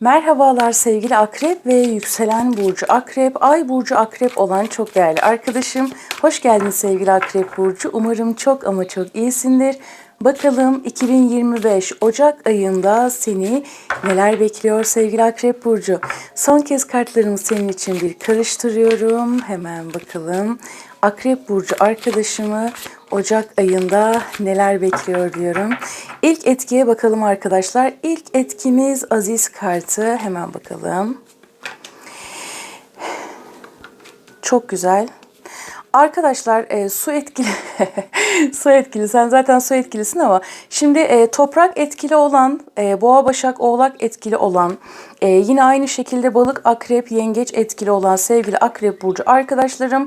Merhabalar sevgili akrep ve yükselen burcu akrep, ay burcu akrep olan çok değerli arkadaşım. Hoş geldin sevgili akrep burcu. Umarım çok ama çok iyisindir. Bakalım 2025 Ocak ayında seni neler bekliyor sevgili akrep burcu. Son kez kartlarımı senin için bir karıştırıyorum. Hemen bakalım. Akrep burcu arkadaşımı Ocak ayında neler bekliyor diyorum. İlk etkiye bakalım arkadaşlar. İlk etkimiz Aziz kartı. Hemen bakalım. Çok güzel. Arkadaşlar e, su etkili su etkili sen zaten su etkilisin ama şimdi e, toprak etkili olan e, boğa başak oğlak etkili olan e, yine aynı şekilde balık akrep yengeç etkili olan sevgili akrep burcu arkadaşlarım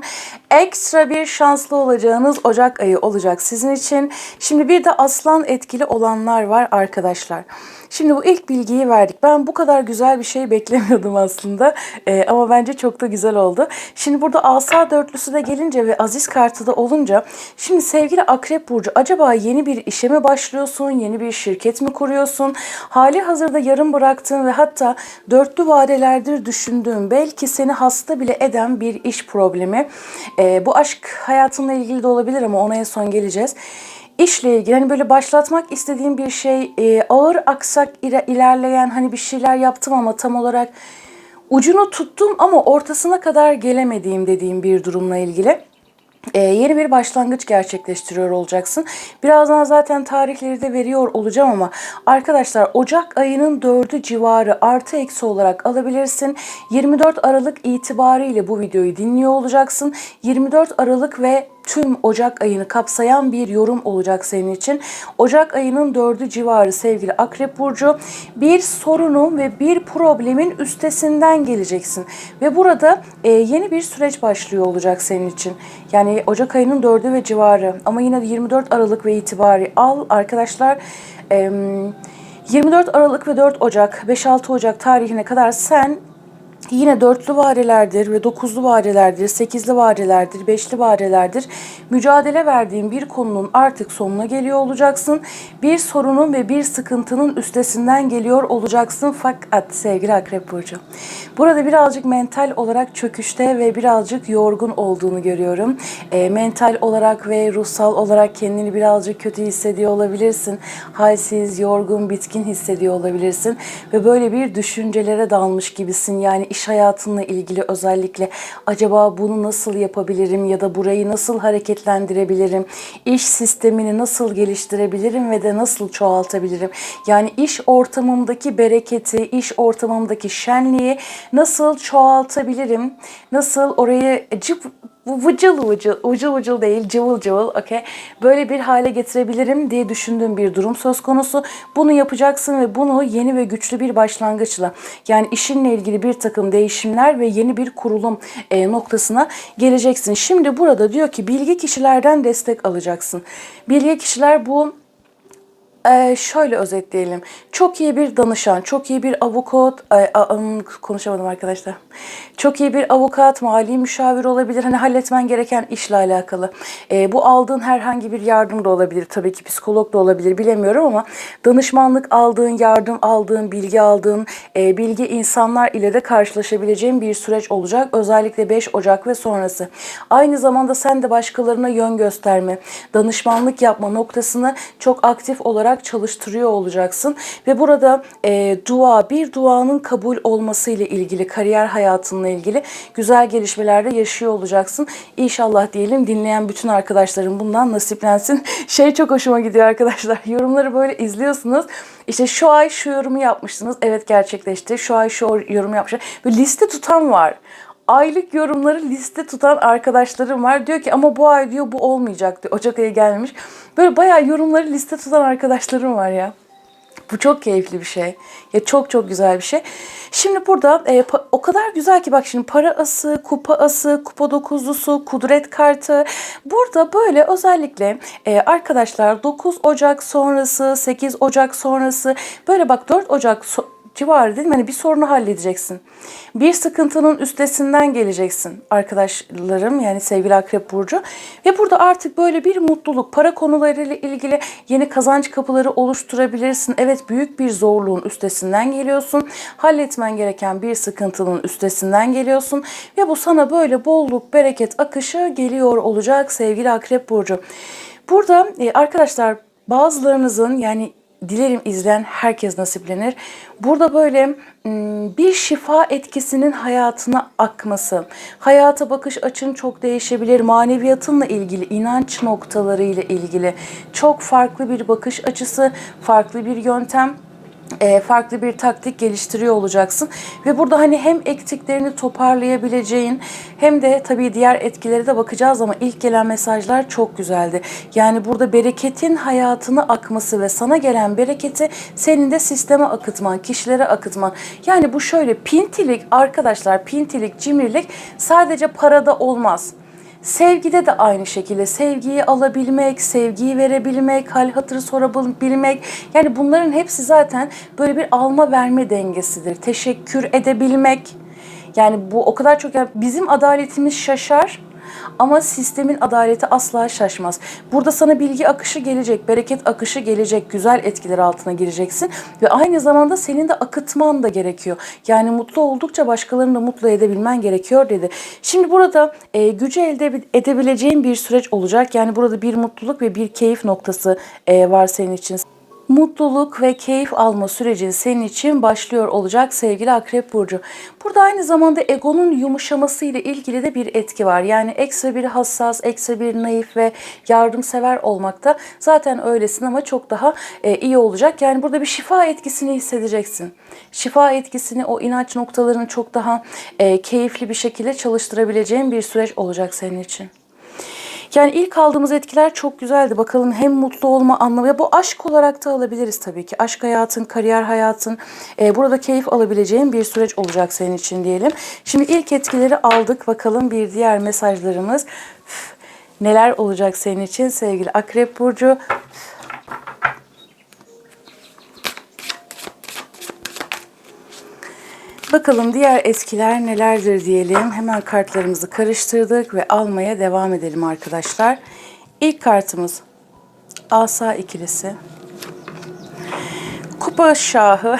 ekstra bir şanslı olacağınız Ocak ayı olacak sizin için. Şimdi bir de aslan etkili olanlar var arkadaşlar. Şimdi bu ilk bilgiyi verdik. Ben bu kadar güzel bir şey beklemiyordum aslında. Ee, ama bence çok da güzel oldu. Şimdi burada asa dörtlüsü de gelince ve aziz kartı da olunca şimdi sevgili Akrep Burcu acaba yeni bir işe mi başlıyorsun? Yeni bir şirket mi kuruyorsun? Hali hazırda yarım bıraktığın ve hatta dörtlü vadelerdir düşündüğün belki seni hasta bile eden bir iş problemi. Ee, bu aşk hayatınla ilgili de olabilir ama ona en son geleceğiz işle ilgili hani böyle başlatmak istediğim bir şey e, ağır aksak ilerleyen hani bir şeyler yaptım ama tam olarak ucunu tuttum ama ortasına kadar gelemediğim dediğim bir durumla ilgili. Ee, yeni bir başlangıç gerçekleştiriyor olacaksın. Birazdan zaten tarihleri de veriyor olacağım ama arkadaşlar Ocak ayının 4'ü civarı artı eksi olarak alabilirsin. 24 Aralık itibariyle bu videoyu dinliyor olacaksın. 24 Aralık ve tüm Ocak ayını kapsayan bir yorum olacak senin için. Ocak ayının 4'ü civarı sevgili Akrep Burcu bir sorunun ve bir problemin üstesinden geleceksin. Ve burada e, yeni bir süreç başlıyor olacak senin için. Yani Ocak ayının 4'ü ve civarı ama yine de 24 Aralık ve itibari al arkadaşlar. E, 24 Aralık ve 4 Ocak, 5-6 Ocak tarihine kadar sen Yine dörtlü varelerdir ve dokuzlu varelerdir, sekizli varelerdir, beşli varelerdir. Mücadele verdiğin bir konunun artık sonuna geliyor olacaksın. Bir sorunun ve bir sıkıntının üstesinden geliyor olacaksın fakat sevgili Akrep Burcu. Burada birazcık mental olarak çöküşte ve birazcık yorgun olduğunu görüyorum. E, mental olarak ve ruhsal olarak kendini birazcık kötü hissediyor olabilirsin. Halsiz, yorgun, bitkin hissediyor olabilirsin. Ve böyle bir düşüncelere dalmış gibisin. Yani iş hayatınla ilgili özellikle acaba bunu nasıl yapabilirim ya da burayı nasıl hareketlendirebilirim? İş sistemini nasıl geliştirebilirim ve de nasıl çoğaltabilirim? Yani iş ortamımdaki bereketi, iş ortamımdaki şenliği nasıl çoğaltabilirim? Nasıl orayı cıp bu vıcıl vıcıl, vıcıl vıcıl değil, cıvıl cıvıl, okey. Böyle bir hale getirebilirim diye düşündüğüm bir durum söz konusu. Bunu yapacaksın ve bunu yeni ve güçlü bir başlangıçla, yani işinle ilgili bir takım değişimler ve yeni bir kurulum e, noktasına geleceksin. Şimdi burada diyor ki bilgi kişilerden destek alacaksın. Bilgi kişiler bu ee, şöyle özetleyelim. Çok iyi bir danışan, çok iyi bir avukat, ım, konuşamadım arkadaşlar. Çok iyi bir avukat, mali müşavir olabilir. Hani halletmen gereken işle alakalı. Ee, bu aldığın herhangi bir yardım da olabilir. Tabii ki psikolog da olabilir bilemiyorum ama danışmanlık aldığın, yardım aldığın, bilgi aldığın, e, bilgi insanlar ile de karşılaşabileceğin bir süreç olacak. Özellikle 5 Ocak ve sonrası. Aynı zamanda sen de başkalarına yön gösterme, danışmanlık yapma noktasını çok aktif olarak çalıştırıyor olacaksın. Ve burada e, dua, bir duanın kabul olması ile ilgili, kariyer hayatınla ilgili güzel gelişmelerde yaşıyor olacaksın. İnşallah diyelim dinleyen bütün arkadaşlarım bundan nasiplensin. Şey çok hoşuma gidiyor arkadaşlar. Yorumları böyle izliyorsunuz. İşte şu ay şu yorumu yapmıştınız. Evet gerçekleşti. Şu ay şu yorumu yapmışlar. Böyle liste tutan var aylık yorumları liste tutan arkadaşlarım var. Diyor ki ama bu ay diyor bu olmayacak diyor. Ocak ayı gelmiş. Böyle bayağı yorumları liste tutan arkadaşlarım var ya. Bu çok keyifli bir şey. Ya çok çok güzel bir şey. Şimdi burada e, o kadar güzel ki bak şimdi para ası, kupa ası, kupa dokuzlusu, kudret kartı. Burada böyle özellikle e, arkadaşlar 9 Ocak sonrası, 8 Ocak sonrası böyle bak 4 Ocak so- civarı dedim. Hani bir sorunu halledeceksin. Bir sıkıntının üstesinden geleceksin arkadaşlarım yani sevgili Akrep Burcu. Ve burada artık böyle bir mutluluk, para konularıyla ilgili yeni kazanç kapıları oluşturabilirsin. Evet büyük bir zorluğun üstesinden geliyorsun. Halletmen gereken bir sıkıntının üstesinden geliyorsun. Ve bu sana böyle bolluk, bereket, akışı geliyor olacak sevgili Akrep Burcu. Burada e, arkadaşlar bazılarınızın yani dilerim izleyen herkes nasiplenir. Burada böyle m, bir şifa etkisinin hayatına akması, hayata bakış açın çok değişebilir, maneviyatınla ilgili, inanç noktalarıyla ilgili çok farklı bir bakış açısı, farklı bir yöntem farklı bir taktik geliştiriyor olacaksın. Ve burada hani hem eksiklerini toparlayabileceğin hem de tabii diğer etkilere de bakacağız ama ilk gelen mesajlar çok güzeldi. Yani burada bereketin hayatına akması ve sana gelen bereketi senin de sisteme akıtman, kişilere akıtman. Yani bu şöyle pintilik arkadaşlar pintilik, cimrilik sadece parada olmaz. Sevgide de aynı şekilde sevgiyi alabilmek, sevgiyi verebilmek, hal hatırı sorabilmek. Yani bunların hepsi zaten böyle bir alma verme dengesidir. Teşekkür edebilmek. Yani bu o kadar çok yani bizim adaletimiz şaşar. Ama sistemin adaleti asla şaşmaz. Burada sana bilgi akışı gelecek, bereket akışı gelecek, güzel etkiler altına gireceksin. Ve aynı zamanda senin de akıtman da gerekiyor. Yani mutlu oldukça başkalarını da mutlu edebilmen gerekiyor dedi. Şimdi burada e, gücü elde edebileceğin bir süreç olacak. Yani burada bir mutluluk ve bir keyif noktası e, var senin için mutluluk ve keyif alma sürecin senin için başlıyor olacak sevgili Akrep Burcu. Burada aynı zamanda egonun yumuşaması ile ilgili de bir etki var. Yani ekstra bir hassas, ekstra bir naif ve yardımsever olmakta zaten öylesin ama çok daha e, iyi olacak. Yani burada bir şifa etkisini hissedeceksin. Şifa etkisini, o inanç noktalarını çok daha e, keyifli bir şekilde çalıştırabileceğin bir süreç olacak senin için. Yani ilk aldığımız etkiler çok güzeldi. Bakalım hem mutlu olma anlamı. Ya bu aşk olarak da alabiliriz tabii ki. Aşk hayatın, kariyer hayatın. E, burada keyif alabileceğin bir süreç olacak senin için diyelim. Şimdi ilk etkileri aldık. Bakalım bir diğer mesajlarımız. Neler olacak senin için sevgili Akrep Burcu? Bakalım diğer etkiler nelerdir diyelim. Hemen kartlarımızı karıştırdık ve almaya devam edelim arkadaşlar. İlk kartımız Asa ikilisi. Kupa Şahı.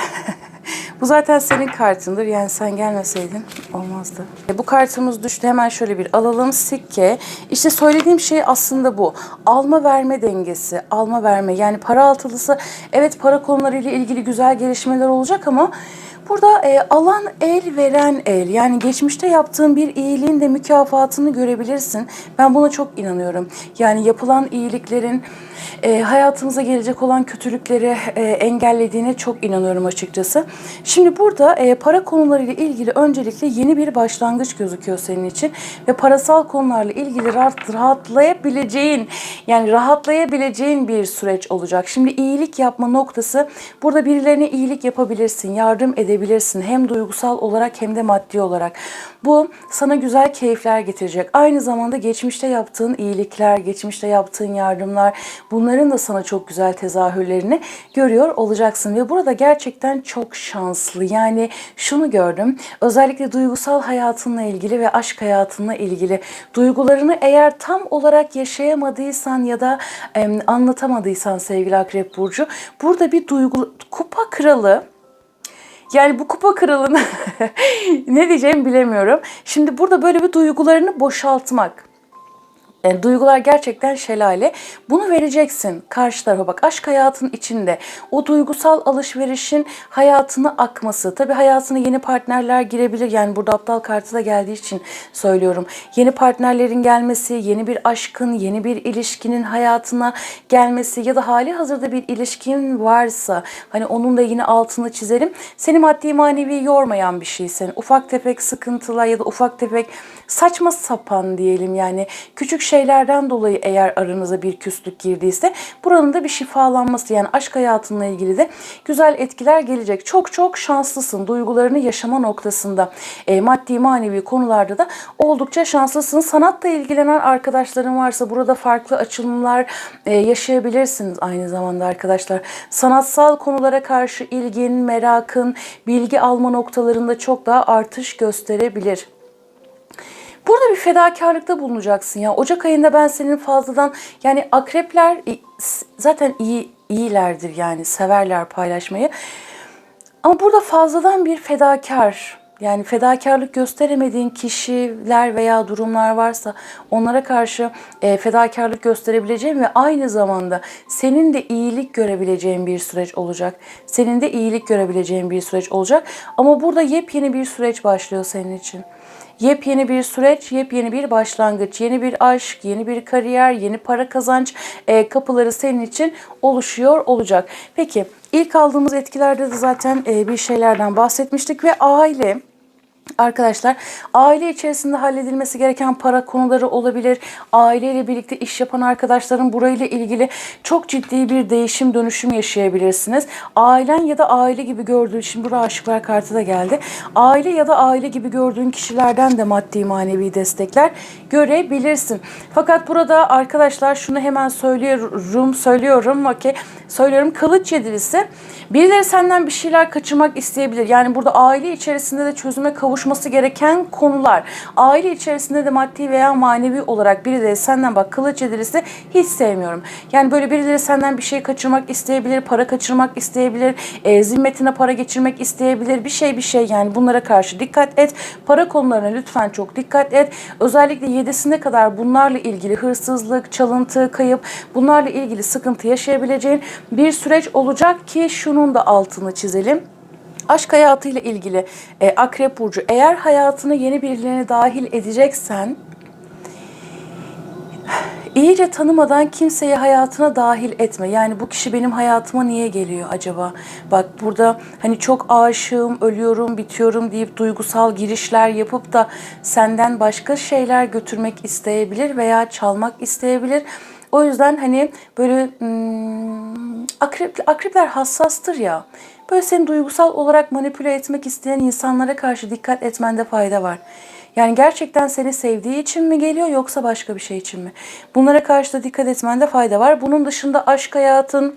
Bu zaten senin kartındır. Yani sen gelmeseydin olmazdı. E, bu kartımız düştü. Hemen şöyle bir alalım. Sikke. İşte söylediğim şey aslında bu. Alma verme dengesi. Alma verme. Yani para altılısı. Evet para konularıyla ilgili güzel gelişmeler olacak ama Burada e, alan el veren el yani geçmişte yaptığın bir iyiliğin de mükafatını görebilirsin. Ben buna çok inanıyorum. Yani yapılan iyiliklerin e, hayatımıza gelecek olan kötülükleri e, engellediğine çok inanıyorum açıkçası. Şimdi burada e, para konularıyla ilgili öncelikle yeni bir başlangıç gözüküyor senin için ve parasal konularla ilgili rahat, rahatlayabileceğin yani rahatlayabileceğin bir süreç olacak. Şimdi iyilik yapma noktası burada birilerine iyilik yapabilirsin, yardım edebilirsin hem duygusal olarak hem de maddi olarak. Bu sana güzel keyifler getirecek. Aynı zamanda geçmişte yaptığın iyilikler, geçmişte yaptığın yardımlar bunların da sana çok güzel tezahürlerini görüyor olacaksın. Ve burada gerçekten çok şanslı. Yani şunu gördüm. Özellikle duygusal hayatınla ilgili ve aşk hayatınla ilgili duygularını eğer tam olarak yaşayamadıysan ya da e, anlatamadıysan sevgili Akrep Burcu burada bir duygu kupa kralı yani bu kupa kralını ne diyeceğimi bilemiyorum. Şimdi burada böyle bir duygularını boşaltmak. Yani duygular gerçekten şelale. Bunu vereceksin karşı tarafa. Bak aşk hayatın içinde o duygusal alışverişin hayatını akması. Tabii hayatına yeni partnerler girebilir. Yani burada aptal kartı da geldiği için söylüyorum. Yeni partnerlerin gelmesi, yeni bir aşkın, yeni bir ilişkinin hayatına gelmesi ya da hali hazırda bir ilişkin varsa hani onun da yine altını çizelim. Seni maddi manevi yormayan bir şey senin. Ufak tefek sıkıntılar ya da ufak tefek saçma sapan diyelim yani küçük şeylerden dolayı eğer aranıza bir küslük girdiyse buranın da bir şifalanması yani aşk hayatınla ilgili de güzel etkiler gelecek. Çok çok şanslısın. Duygularını yaşama noktasında e, maddi manevi konularda da oldukça şanslısın. Sanatla ilgilenen arkadaşların varsa burada farklı açılımlar e, yaşayabilirsiniz aynı zamanda arkadaşlar. Sanatsal konulara karşı ilgin, merakın, bilgi alma noktalarında çok daha artış gösterebilir. Burada bir fedakarlıkta bulunacaksın ya. Ocak ayında ben senin fazladan yani akrepler zaten iyi iyilerdir yani severler paylaşmayı. Ama burada fazladan bir fedakar yani fedakarlık gösteremediğin kişiler veya durumlar varsa onlara karşı e, fedakarlık gösterebileceğin ve aynı zamanda senin de iyilik görebileceğin bir süreç olacak. Senin de iyilik görebileceğin bir süreç olacak. Ama burada yepyeni bir süreç başlıyor senin için. Yepyeni bir süreç, yepyeni bir başlangıç, yeni bir aşk, yeni bir kariyer, yeni para kazanç e, kapıları senin için oluşuyor olacak. Peki ilk aldığımız etkilerde de zaten e, bir şeylerden bahsetmiştik ve aile Arkadaşlar aile içerisinde halledilmesi gereken para konuları olabilir. Aileyle birlikte iş yapan arkadaşların burayla ilgili çok ciddi bir değişim dönüşüm yaşayabilirsiniz. Ailen ya da aile gibi gördüğün, şimdi buraya aşıklar kartı da geldi. Aile ya da aile gibi gördüğün kişilerden de maddi manevi destekler görebilirsin. Fakat burada arkadaşlar şunu hemen söylüyorum, söylüyorum, okey, söylüyorum. Kılıç yedilisi birileri senden bir şeyler kaçırmak isteyebilir. Yani burada aile içerisinde de çözüme kavuşması gereken konular. Aile içerisinde de maddi veya manevi olarak birileri senden bak kılıç yedilisi hiç sevmiyorum. Yani böyle birileri senden bir şey kaçırmak isteyebilir, para kaçırmak isteyebilir, e, zimmetine para geçirmek isteyebilir. Bir şey bir şey yani bunlara karşı dikkat et. Para konularına lütfen çok dikkat et. Özellikle yedisine kadar bunlarla ilgili hırsızlık, çalıntı, kayıp bunlarla ilgili sıkıntı yaşayabileceğin bir süreç olacak ki şunun da altını çizelim. Aşk hayatıyla ilgili e, Akrep Burcu eğer hayatına yeni birilerini dahil edeceksen iyice tanımadan kimseyi hayatına dahil etme. Yani bu kişi benim hayatıma niye geliyor acaba? Bak burada hani çok aşığım, ölüyorum, bitiyorum deyip duygusal girişler yapıp da senden başka şeyler götürmek isteyebilir veya çalmak isteyebilir. O yüzden hani böyle hmm, akrep, akrepler hassastır ya. Böyle seni duygusal olarak manipüle etmek isteyen insanlara karşı dikkat etmende fayda var. Yani gerçekten seni sevdiği için mi geliyor yoksa başka bir şey için mi? Bunlara karşı da dikkat etmende fayda var. Bunun dışında aşk hayatın,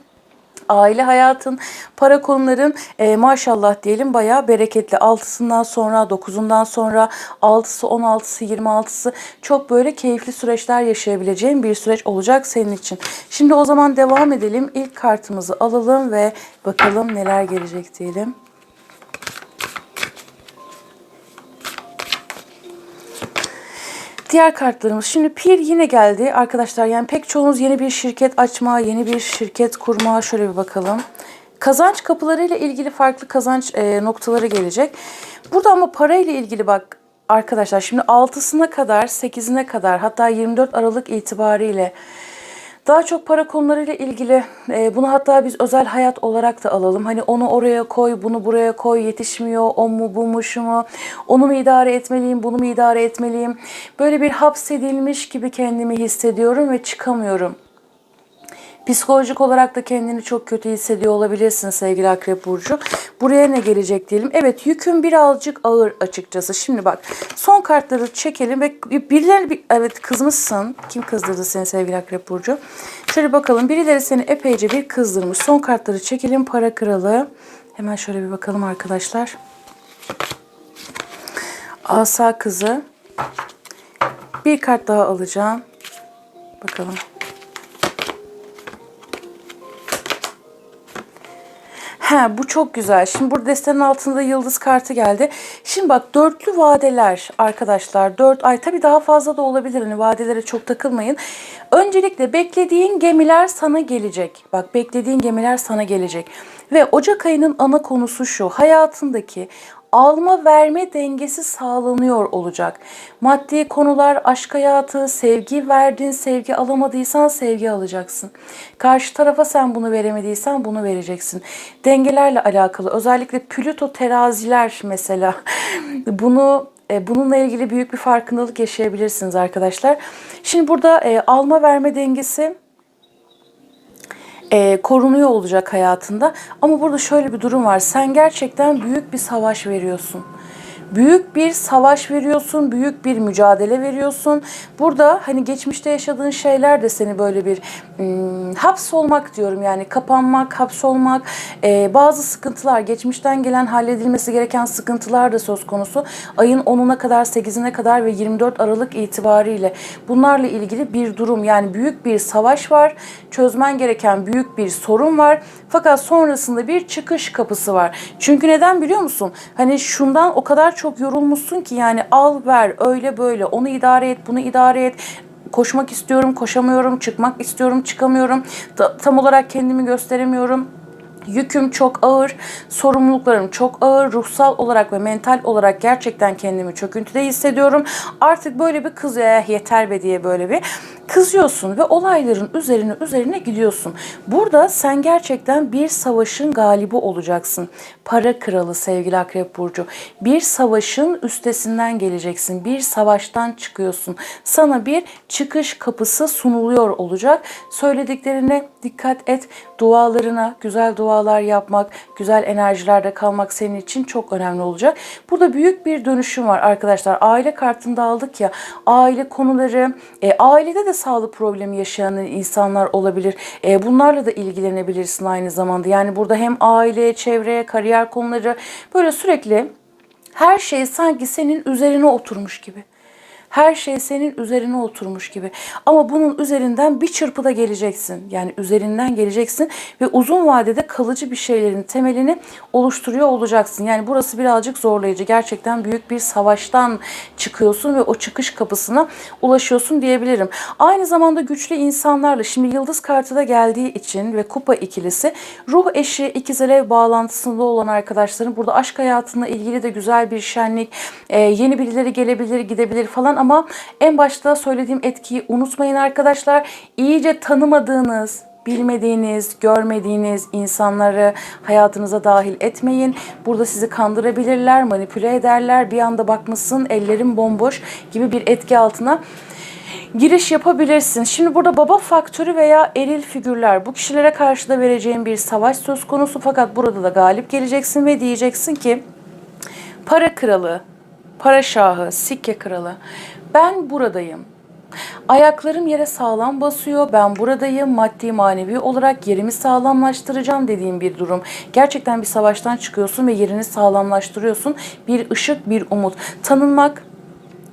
aile hayatın, para konuların e, maşallah diyelim bayağı bereketli. Altısından sonra, dokuzundan sonra, altısı, on altısı, yirmi altısı çok böyle keyifli süreçler yaşayabileceğin bir süreç olacak senin için. Şimdi o zaman devam edelim. İlk kartımızı alalım ve bakalım neler gelecek diyelim. Diğer kartlarımız. Şimdi pir yine geldi arkadaşlar. Yani pek çoğunuz yeni bir şirket açma, yeni bir şirket kurma. Şöyle bir bakalım. Kazanç kapılarıyla ilgili farklı kazanç e, noktaları gelecek. Burada ama parayla ilgili bak arkadaşlar şimdi 6'sına kadar 8'ine kadar hatta 24 Aralık itibariyle daha çok para konularıyla ilgili e, bunu hatta biz özel hayat olarak da alalım. Hani onu oraya koy, bunu buraya koy, yetişmiyor, o mu bu mu şu mu, onu mu idare etmeliyim, bunu mu idare etmeliyim. Böyle bir hapsedilmiş gibi kendimi hissediyorum ve çıkamıyorum. Psikolojik olarak da kendini çok kötü hissediyor olabilirsin sevgili Akrep Burcu. Buraya ne gelecek diyelim. Evet yükün birazcık ağır açıkçası. Şimdi bak son kartları çekelim ve birileri bir, evet kızmışsın. Kim kızdırdı seni sevgili Akrep Burcu? Şöyle bakalım birileri seni epeyce bir kızdırmış. Son kartları çekelim. Para kralı. Hemen şöyle bir bakalım arkadaşlar. Asa kızı. Bir kart daha alacağım. Bakalım. He bu çok güzel. Şimdi burada destenin altında yıldız kartı geldi. Şimdi bak dörtlü vadeler arkadaşlar. Dört ay tabii daha fazla da olabilir. Hani vadelere çok takılmayın. Öncelikle beklediğin gemiler sana gelecek. Bak beklediğin gemiler sana gelecek. Ve Ocak ayının ana konusu şu. Hayatındaki alma verme dengesi sağlanıyor olacak. Maddi konular, aşk hayatı, sevgi verdin, sevgi alamadıysan sevgi alacaksın. Karşı tarafa sen bunu veremediysen bunu vereceksin. Dengelerle alakalı özellikle Plüto teraziler mesela bunu e, bununla ilgili büyük bir farkındalık yaşayabilirsiniz arkadaşlar. Şimdi burada e, alma verme dengesi e, korunuyor olacak hayatında. Ama burada şöyle bir durum var. Sen gerçekten büyük bir savaş veriyorsun. Büyük bir savaş veriyorsun, büyük bir mücadele veriyorsun. Burada hani geçmişte yaşadığın şeyler de seni böyle bir hmm, hapsolmak diyorum yani kapanmak, hapsolmak, e, bazı sıkıntılar, geçmişten gelen halledilmesi gereken sıkıntılar da söz konusu. Ayın 10'una kadar, 8'ine kadar ve 24 Aralık itibariyle bunlarla ilgili bir durum yani büyük bir savaş var. Çözmen gereken büyük bir sorun var. Fakat sonrasında bir çıkış kapısı var. Çünkü neden biliyor musun? Hani şundan o kadar çok yorulmuşsun ki yani al ver öyle böyle onu idare et bunu idare et. Koşmak istiyorum koşamıyorum çıkmak istiyorum çıkamıyorum. Ta- tam olarak kendimi gösteremiyorum. Yüküm çok ağır, sorumluluklarım çok ağır, ruhsal olarak ve mental olarak gerçekten kendimi çöküntüde hissediyorum. Artık böyle bir kız ya yeter be diye böyle bir kızıyorsun ve olayların üzerine üzerine gidiyorsun. Burada sen gerçekten bir savaşın galibi olacaksın. Para kralı sevgili Akrep Burcu. Bir savaşın üstesinden geleceksin. Bir savaştan çıkıyorsun. Sana bir çıkış kapısı sunuluyor olacak. Söylediklerine dikkat et. Dualarına güzel dualar yapmak, güzel enerjilerde kalmak senin için çok önemli olacak. Burada büyük bir dönüşüm var arkadaşlar. Aile kartında aldık ya. Aile konuları, e, ailede de sağlık problemi yaşayan insanlar olabilir. E, bunlarla da ilgilenebilirsin aynı zamanda. Yani burada hem aile, çevre, kariyer konuları böyle sürekli her şey sanki senin üzerine oturmuş gibi. Her şey senin üzerine oturmuş gibi. Ama bunun üzerinden bir çırpıda geleceksin. Yani üzerinden geleceksin ve uzun vadede kalıcı bir şeylerin temelini oluşturuyor olacaksın. Yani burası birazcık zorlayıcı. Gerçekten büyük bir savaştan çıkıyorsun ve o çıkış kapısına ulaşıyorsun diyebilirim. Aynı zamanda güçlü insanlarla şimdi yıldız kartı da geldiği için ve kupa ikilisi ruh eşi ikiz alev bağlantısında olan arkadaşların burada aşk hayatına ilgili de güzel bir şenlik, e, yeni birileri gelebilir, gidebilir falan ama en başta söylediğim etkiyi unutmayın arkadaşlar. İyice tanımadığınız, bilmediğiniz, görmediğiniz insanları hayatınıza dahil etmeyin. Burada sizi kandırabilirler, manipüle ederler. Bir anda bakmışsın ellerin bomboş gibi bir etki altına giriş yapabilirsin. Şimdi burada baba faktörü veya eril figürler bu kişilere karşı da vereceğin bir savaş söz konusu fakat burada da galip geleceksin ve diyeceksin ki para kralı, para şahı, sikke kralı ben buradayım. Ayaklarım yere sağlam basıyor. Ben buradayım. Maddi manevi olarak yerimi sağlamlaştıracağım dediğim bir durum. Gerçekten bir savaştan çıkıyorsun ve yerini sağlamlaştırıyorsun. Bir ışık, bir umut. Tanınmak,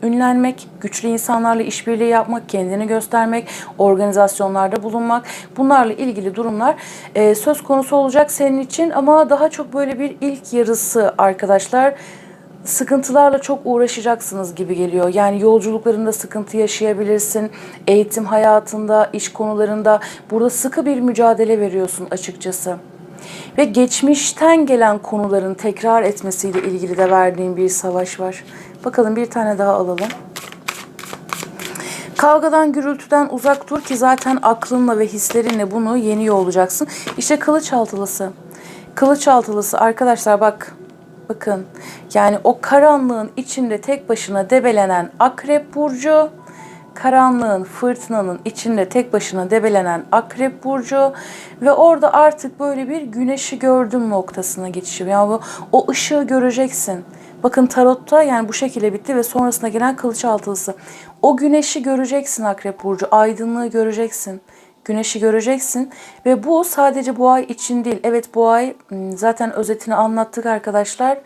ünlenmek, güçlü insanlarla işbirliği yapmak, kendini göstermek, organizasyonlarda bulunmak bunlarla ilgili durumlar e, söz konusu olacak senin için ama daha çok böyle bir ilk yarısı arkadaşlar sıkıntılarla çok uğraşacaksınız gibi geliyor. Yani yolculuklarında sıkıntı yaşayabilirsin. Eğitim hayatında, iş konularında burada sıkı bir mücadele veriyorsun açıkçası. Ve geçmişten gelen konuların tekrar etmesiyle ilgili de verdiğin bir savaş var. Bakalım bir tane daha alalım. Kavgadan, gürültüden uzak dur ki zaten aklınla ve hislerinle bunu yeniyor olacaksın. İşte kılıç altılısı. Kılıç altılısı arkadaşlar bak bakın yani o karanlığın içinde tek başına debelenen akrep burcu karanlığın, fırtınanın içinde tek başına debelenen akrep burcu ve orada artık böyle bir güneşi gördüm noktasına geçiyor. Yani bu, o ışığı göreceksin. Bakın tarotta yani bu şekilde bitti ve sonrasında gelen kılıç altılısı. O güneşi göreceksin Akrep Burcu. Aydınlığı göreceksin. Güneşi göreceksin ve bu sadece bu ay için değil. Evet bu ay ıı, zaten özetini anlattık arkadaşlar.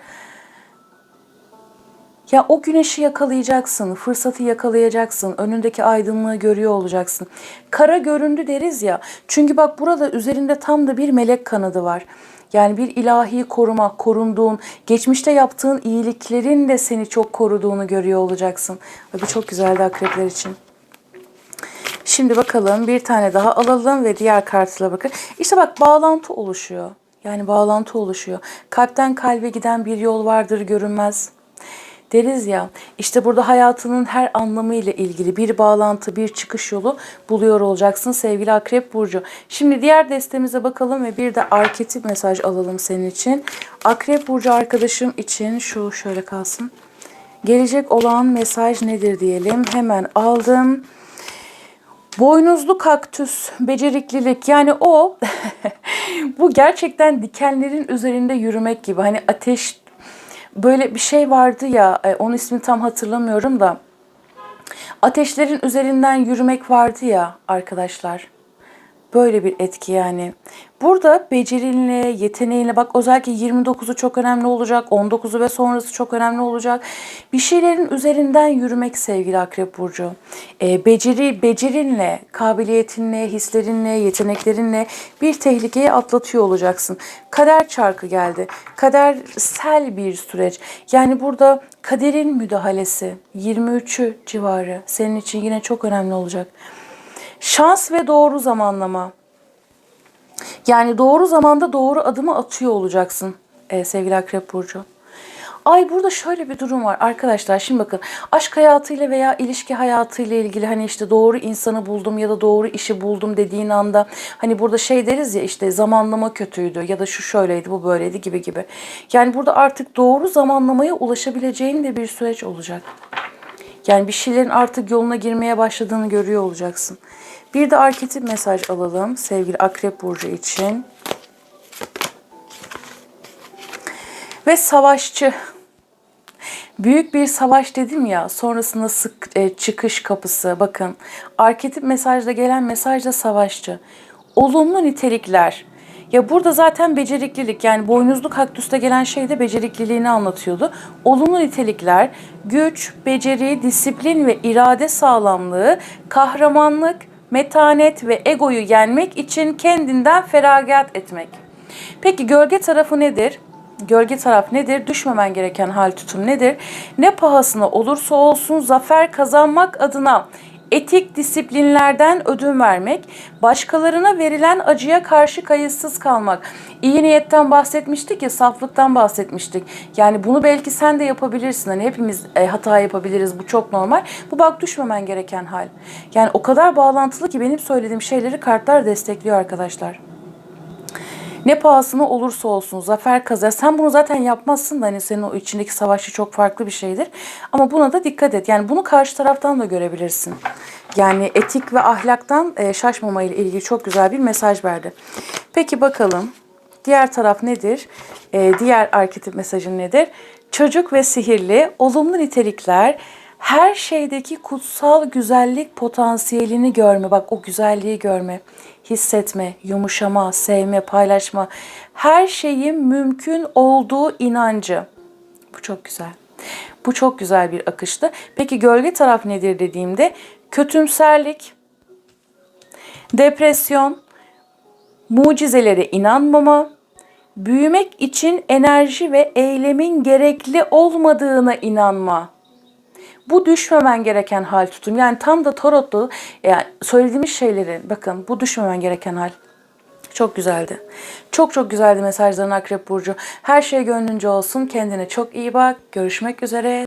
Ya o güneşi yakalayacaksın, fırsatı yakalayacaksın, önündeki aydınlığı görüyor olacaksın. Kara göründü deriz ya. Çünkü bak burada üzerinde tam da bir melek kanadı var. Yani bir ilahi koruma, korunduğun, geçmişte yaptığın iyiliklerin de seni çok koruduğunu görüyor olacaksın. Bu çok güzeldi akrepler için. Şimdi bakalım bir tane daha alalım ve diğer kartla bakın. İşte bak bağlantı oluşuyor. Yani bağlantı oluşuyor. Kalpten kalbe giden bir yol vardır görünmez deriz ya işte burada hayatının her anlamıyla ilgili bir bağlantı, bir çıkış yolu buluyor olacaksın sevgili Akrep Burcu. Şimdi diğer destemize bakalım ve bir de arketip mesaj alalım senin için. Akrep Burcu arkadaşım için şu şöyle kalsın. Gelecek olan mesaj nedir diyelim. Hemen aldım. Boynuzlu kaktüs, beceriklilik yani o bu gerçekten dikenlerin üzerinde yürümek gibi. Hani ateş böyle bir şey vardı ya e, onun ismini tam hatırlamıyorum da ateşlerin üzerinden yürümek vardı ya arkadaşlar. Böyle bir etki yani. Burada becerinle, yeteneğinle bak özellikle 29'u çok önemli olacak. 19'u ve sonrası çok önemli olacak. Bir şeylerin üzerinden yürümek sevgili Akrep Burcu. Ee, beceri, becerinle, kabiliyetinle, hislerinle, yeteneklerinle bir tehlikeyi atlatıyor olacaksın. Kader çarkı geldi. Kadersel bir süreç. Yani burada kaderin müdahalesi 23'ü civarı senin için yine çok önemli olacak. Şans ve doğru zamanlama. Yani doğru zamanda doğru adımı atıyor olacaksın e, sevgili Akrep Burcu. Ay burada şöyle bir durum var arkadaşlar. Şimdi bakın aşk hayatıyla veya ilişki hayatıyla ilgili hani işte doğru insanı buldum ya da doğru işi buldum dediğin anda hani burada şey deriz ya işte zamanlama kötüydü ya da şu şöyleydi bu böyleydi gibi gibi. Yani burada artık doğru zamanlamaya ulaşabileceğin de bir süreç olacak. Yani bir şeylerin artık yoluna girmeye başladığını görüyor olacaksın. Bir de arketip mesaj alalım sevgili Akrep Burcu için. Ve savaşçı. Büyük bir savaş dedim ya sonrasında sık e, çıkış kapısı bakın arketip mesajda gelen mesajda savaşçı olumlu nitelikler ya burada zaten beceriklilik yani boynuzlu kaktüste gelen şey de becerikliliğini anlatıyordu. Olumlu nitelikler güç, beceri, disiplin ve irade sağlamlığı, kahramanlık, metanet ve egoyu yenmek için kendinden feragat etmek. Peki gölge tarafı nedir? Gölge taraf nedir? Düşmemen gereken hal tutum nedir? Ne pahasına olursa olsun zafer kazanmak adına etik disiplinlerden ödün vermek, başkalarına verilen acıya karşı kayıtsız kalmak. İyi niyetten bahsetmiştik ya, saflıktan bahsetmiştik. Yani bunu belki sen de yapabilirsin. Hani hepimiz e, hata yapabiliriz. Bu çok normal. Bu bak düşmemen gereken hal. Yani o kadar bağlantılı ki benim söylediğim şeyleri kartlar destekliyor arkadaşlar. Ne pahasına olursa olsun zafer kazan. Sen bunu zaten yapmazsın da hani senin o içindeki savaşçı çok farklı bir şeydir. Ama buna da dikkat et. Yani bunu karşı taraftan da görebilirsin. Yani etik ve ahlaktan e, şaşmama ile ilgili çok güzel bir mesaj verdi. Peki bakalım diğer taraf nedir? E, diğer arketip mesajın nedir? Çocuk ve sihirli olumlu nitelikler her şeydeki kutsal güzellik potansiyelini görme. Bak o güzelliği görme, hissetme, yumuşama, sevme, paylaşma. Her şeyin mümkün olduğu inancı. Bu çok güzel. Bu çok güzel bir akıştı. Peki gölge taraf nedir dediğimde kötümserlik, depresyon, mucizelere inanmama, büyümek için enerji ve eylemin gerekli olmadığına inanma. Bu düşmemen gereken hal tutum. Yani tam da tarotta yani söylediğimiz şeyleri bakın bu düşmemen gereken hal. Çok güzeldi. Çok çok güzeldi mesajların Akrep Burcu. Her şey gönlünce olsun. Kendine çok iyi bak. Görüşmek üzere.